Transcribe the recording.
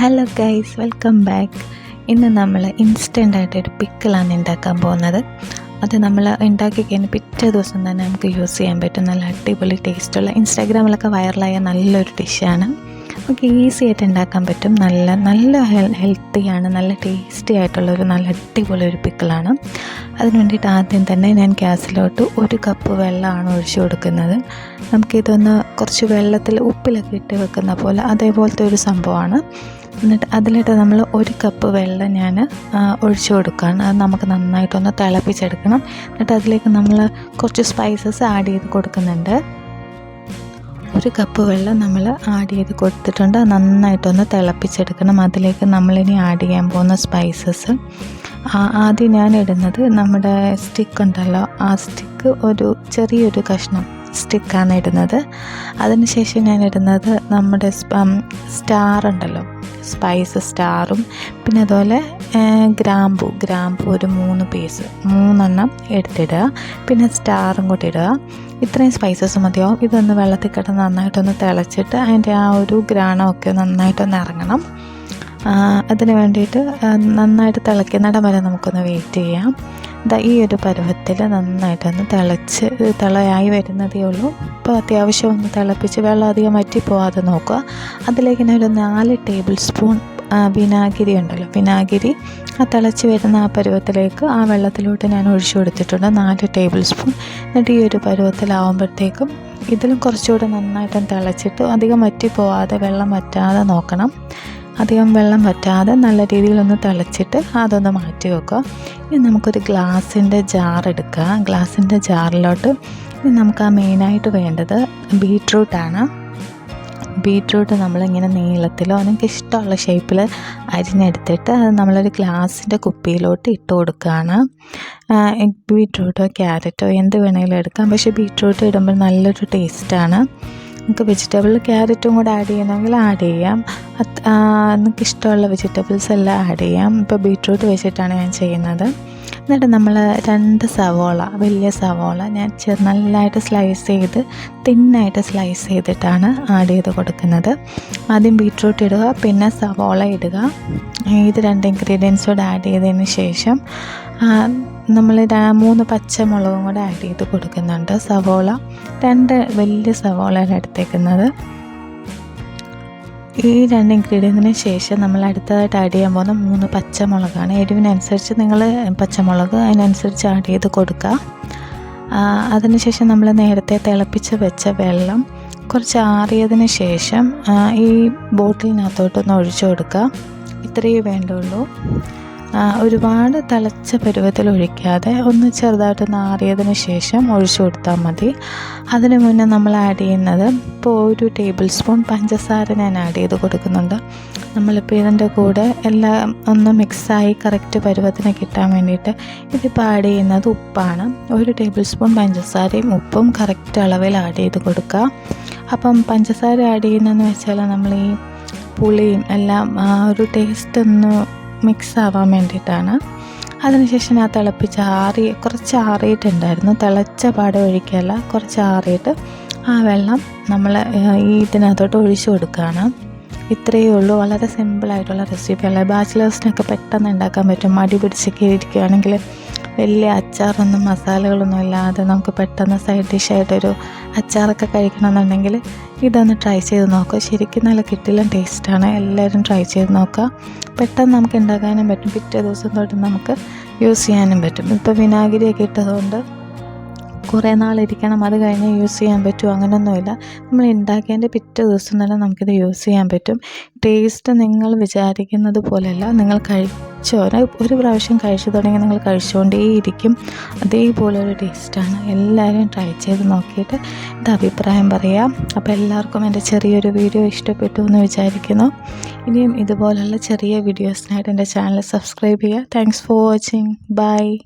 Hello guys welcome back ഇന്ന് നമ്മൾ instant ആയിട്ടൊരു പിക്കിളാണ് ഉണ്ടാക്കാൻ പോകുന്നത്. അത് നമ്മൾ ഉണ്ടാക്കി കഴിഞ്ഞ് പിറ്റേ ദിവസം തന്നെ നമുക്ക് യൂസ് ചെയ്യാൻ പറ്റും. നല്ല അടിപൊളി ടേസ്റ്റുള്ള ഇൻസ്റ്റാഗ്രാമിലൊക്കെ വൈറലായ നല്ലൊരു ഡിഷാണ് നമുക്ക് ഈസി ആയിട്ട് ഉണ്ടാക്കാൻ പറ്റും. നല്ല നല്ല ഹെൽത്തിയാണ് നല്ല ടേസ്റ്റി ആയിട്ടുള്ളൊരു നല്ല അടിപൊളി ഒരു പിക്കിളാണ്. അതിന് വേണ്ടിയിട്ട് ആദ്യം തന്നെ ഞാൻ ഗ്യാസിലോട്ട് ഒരു കപ്പ് വെള്ളമാണ് ഒഴിച്ചു കൊടുക്കുന്നത്. നമുക്കിതൊന്ന് കുറച്ച് വെള്ളത്തിൽ ഉപ്പിലൊക്കെ ഇട്ട് വെക്കുന്ന പോലെ അതേപോലത്തെ ഒരു സംഭവമാണ്. എന്നിട്ട് അതിലിട്ട് നമ്മൾ ഒരു കപ്പ് വെള്ളം ഞാൻ ഒഴിച്ചു കൊടുക്കുകയാണ്. അത് നമുക്ക് നന്നായിട്ടൊന്ന് തിളപ്പിച്ചെടുക്കണം. എന്നിട്ട് അതിലേക്ക് നമ്മൾ കുറച്ച് സ്പൈസസ് ആഡ് ചെയ്ത് കൊടുക്കുന്നുണ്ട്. ഒരു കപ്പ് വെള്ളം നമ്മൾ ആഡ് ചെയ്ത് കൊടുത്തിട്ടുണ്ട്. നന്നായിട്ടൊന്ന് തിളപ്പിച്ചെടുക്കണം. അതിലേക്ക് നമ്മളിനി ആഡ് ചെയ്യാൻ പോകുന്ന സ്പൈസസ് ആദ്യം ഞാൻ ഇടുന്നത് നമ്മുടെ സ്റ്റിക്ക് ഉണ്ടല്ലോ. ആ സ്റ്റിക്ക് ഒരു ചെറിയൊരു കഷ്ണം സ്റ്റിക്കാണ് ഇടുന്നത്. അതിനുശേഷം ഞാൻ ഇടുന്നത് നമ്മുടെ സ്റ്റാർ ഉണ്ടല്ലോ. സ്പൈസ് സ്റ്റാറും പിന്നെ അതുപോലെ ഗ്രാമ്പു. ഗ്രാമ്പു ഒരു മൂന്ന് പീസ് മൂന്നെണ്ണം എടുത്തിടുക. പിന്നെ സ്റ്റാറും കൂട്ടി ഇടുക. ഇത്രയും സ്പൈസസ് മതിയാവും ഇതൊന്ന് വെള്ളത്തിൽ കിടന്ന് നന്നായിട്ടൊന്ന് തിളച്ചിട്ട് അതിന്റെ ആ ഒരു ഗ്രാണമൊക്കെ നന്നായിട്ടൊന്ന് ഇറങ്ങണം. അതിന് വേണ്ടിയിട്ട് നന്നായിട്ട് തിളയ്ക്കുന്നിടം വരെ നമുക്കൊന്ന് വെയിറ്റ് ചെയ്യാം. ഈ ഒരു പരുവത്തിൽ നന്നായിട്ടൊന്ന് തിളച്ച് തിളയായി വരുന്നതേ ഉള്ളൂ. ഇപ്പോൾ അത്യാവശ്യം ഒന്ന് തിളപ്പിച്ച് വെള്ളം അധികം വറ്റി പോവാതെ നോക്കുക. അതിലേക്ക് ഞാൻ ഒരു നാല് ടേബിൾ സ്പൂൺ വിനാഗിരി ഉണ്ടല്ലോ. വിനാഗിരി ആ തിളച്ച് വരുന്ന ആ പരുവത്തിലേക്ക് ആ വെള്ളത്തിലോട്ട് ഞാൻ ഒഴിച്ചു കൊടുത്തിട്ടുണ്ട്. നാല് ടേബിൾ സ്പൂൺ എന്നിട്ട് ഈ ഒരു പരുവത്തിലാവുമ്പോഴത്തേക്കും ഇതിലും കുറച്ചുകൂടെ നന്നായിട്ട് തിളച്ചിട്ട് അധികം വറ്റി പോവാതെ വെള്ളം വറ്റാതെ നോക്കണം. അധികം വെള്ളം വറ്റാതെ നല്ല രീതിയിലൊന്ന് തിളച്ചിട്ട് അതൊന്ന് മാറ്റി വെക്കുക. ഇനി നമുക്കൊരു ഗ്ലാസിന്റെ ജാർ എടുക്കുക. ഗ്ലാസിന്റെ ജാറിലോട്ട് നമുക്ക് ആ മെയിനായിട്ട് വേണ്ടത് ബീട്രൂട്ടാണ്. ബീട്രൂട്ട് നമ്മളിങ്ങനെ നീളത്തിലോ നമുക്ക് ഇഷ്ടമുള്ള ഷേപ്പിൽ അരിഞ്ഞെടുത്തിട്ട് അത് നമ്മളൊരു ഗ്ലാസിന്റെ കുപ്പിയിലോട്ട് ഇട്ട് കൊടുക്കുകയാണ്. ബീട്രൂട്ടോ ക്യാരറ്റോ എന്ത് വേണമെങ്കിലും എടുക്കാം. പക്ഷേ ബീട്രൂട്ട് ഇടുമ്പോൾ നല്ലൊരു ടേസ്റ്റാണ്. നമുക്ക് വെജിറ്റബിൾ ക്യാരറ്റും കൂടെ ആഡ് ചെയ്യണമെങ്കിൽ ആഡ് ചെയ്യാം. നിങ്ങൾക്ക് ഇഷ്ടമുള്ള വെജിറ്റബിൾസ് എല്ലാം ആഡ് ചെയ്യാം. ഇപ്പോൾ ബീട്രൂട്ട് വെച്ചിട്ടാണ് ഞാൻ ചെയ്യുന്നത്. എന്നിട്ട് നമ്മൾ രണ്ട് സവോള വലിയ സവോള ഞാൻ ചെറു നല്ലതായിട്ട് സ്ലൈസ് ചെയ്ത് തിന്നായിട്ട് സ്ലൈസ് ചെയ്തിട്ടാണ് ആഡ് ചെയ്ത് കൊടുക്കുന്നത്. ആദ്യം ബീട്രൂട്ട് ഇടുക പിന്നെ സവോള ഇടുക. ഇത് രണ്ട് ഇൻഗ്രീഡിയൻസോട് ആഡ് ചെയ്തതിന് ശേഷം നമ്മൾ മൂന്ന് പച്ചമുളകും കൂടെ ആഡ് ചെയ്ത് കൊടുക്കുന്നുണ്ട് സവോള. രണ്ട് വലിയ സവോളയാണ് എടുത്തേക്കുന്നത്. ഈ രണ്ട് ഇൻഗ്രീഡിയന്റിന് ശേഷം നമ്മൾ അടുത്തതായിട്ട് ആഡ് ചെയ്യാൻ പോകുന്ന മൂന്ന് പച്ചമുളകാണ്. എരിവിനനുസരിച്ച് നിങ്ങൾ പച്ചമുളക് അതിനനുസരിച്ച് ആഡ് ചെയ്ത് കൊടുക്കുക. അതിനുശേഷം നമ്മൾ നേരത്തെ തിളപ്പിച്ച് വെച്ച വെള്ളം കുറച്ച് ആറിയതിന് ശേഷം ഈ ബോട്ടിലിനകത്തോട്ടൊന്ന് ഒഴിച്ചു കൊടുക്കുക. ഇത്രയേ വേണ്ടുള്ളൂ. ഒരുപാട് തിളച്ച പരുവത്തിൽ ഒഴിക്കാതെ ഒന്ന് ചെറുതായിട്ട് നാറിയതിന് ശേഷം ഒഴിച്ചു കൊടുത്താൽ മതി. അതിന് മുന്നേ നമ്മൾ ആഡ് ചെയ്യുന്നത് ഇപ്പോൾ ഒരു ടേബിൾ സ്പൂൺ പഞ്ചസാര ഞാൻ ആഡ് ചെയ്ത് കൊടുക്കുന്നുണ്ട്. നമ്മളിപ്പോൾ ഇതിന്റെ കൂടെ എല്ലാം ഒന്ന് മിക്സായി കറക്റ്റ് പരുവത്തിന് കിട്ടാൻ വേണ്ടിയിട്ട് ഇതിപ്പോൾ ആഡ് ചെയ്യുന്നത് ഉപ്പാണ്. ഒരു ടേബിൾ സ്പൂൺ പഞ്ചസാരയും ഉപ്പും കറക്റ്റ് അളവിൽ ആഡ് ചെയ്ത് കൊടുക്കുക. അപ്പം പഞ്ചസാര ആഡ് ചെയ്യുന്നതെന്ന് വെച്ചാൽ നമ്മൾ ഈ പുളിയും എല്ലാം ഒരു ടേസ്റ്റ് ഒന്ന് മിക്സ് ആവാൻ വേണ്ടിയിട്ടാണ്. അതിനുശേഷം ഞാൻ തിളപ്പിച്ച് ആറി കുറച്ച് ആറിയിട്ടുണ്ടായിരുന്നു. തിളച്ച പാട് ഒഴിക്കല്ല കുറച്ച് ആറിയിട്ട് ആ വെള്ളം നമ്മൾ ഈ ഇതിനകത്തോട്ട് ഒഴിച്ചു കൊടുക്കുകയാണ്. ഇത്രയേ ഉള്ളൂ. വളരെ സിമ്പിളായിട്ടുള്ള റെസിപ്പിയല്ല ബാച്ചിലേഴ്സിനൊക്കെ പെട്ടെന്ന് ഉണ്ടാക്കാൻ പറ്റും. മടി പിടിച്ചൊക്കെ ഇരിക്കുകയാണെങ്കിൽ വലിയ അച്ചാറൊന്നും മസാലകളൊന്നും ഇല്ലാതെ നമുക്ക് പെട്ടെന്ന് സൈഡ് ഡിഷായിട്ടൊരു അച്ചാറൊക്കെ കഴിക്കണമെന്നുണ്ടെങ്കിൽ ഇതൊന്ന് ട്രൈ ചെയ്ത് നോക്കുക. ശരിക്കും നല്ല കിട്ടിലും ടേസ്റ്റാണ് എല്ലാവരും ട്രൈ ചെയ്ത് നോക്കുക. പെട്ടെന്ന് നമുക്ക് ഉണ്ടാക്കാനും പറ്റും. പിറ്റേ ദിവസം തൊട്ട് നമുക്ക് യൂസ് ചെയ്യാനും പറ്റും. ഇപ്പോൾ വിനാഗിരിയൊക്കെ ഇട്ടതുകൊണ്ട് കുറേ നാളിരിക്കണം അത് കഴിഞ്ഞ് യൂസ് ചെയ്യാൻ പറ്റും അങ്ങനെയൊന്നുമില്ല നമ്മൾ ഉണ്ടാക്കിയതിന്റെ പിറ്റേ ദിവസം തന്നെ നമുക്കിത് യൂസ് ചെയ്യാൻ പറ്റും. ടേസ്റ്റ് നിങ്ങൾ വിചാരിക്കുന്നത് പോലെയല്ല. നിങ്ങൾ കഴിച്ച ഒരു പ്രാവശ്യം കഴിച്ചു തുടങ്ങി നിങ്ങൾ കഴിച്ചുകൊണ്ടേയിരിക്കും. അതേപോലെ ഒരു ടേസ്റ്റാണ് എല്ലാവരും ട്രൈ ചെയ്ത് നോക്കിയിട്ട് ഇത് അഭിപ്രായം പറയാം. അപ്പോൾ എല്ലാവർക്കും എന്റെ ചെറിയൊരു വീഡിയോ ഇഷ്ടപ്പെട്ടു എന്ന് വിചാരിക്കുന്നു. ഇനിയും ഇതുപോലുള്ള ചെറിയ വീഡിയോസിനായിട്ട് എന്റെ ചാനൽ സബ്സ്ക്രൈബ് ചെയ്യുക. Thanks for watching bye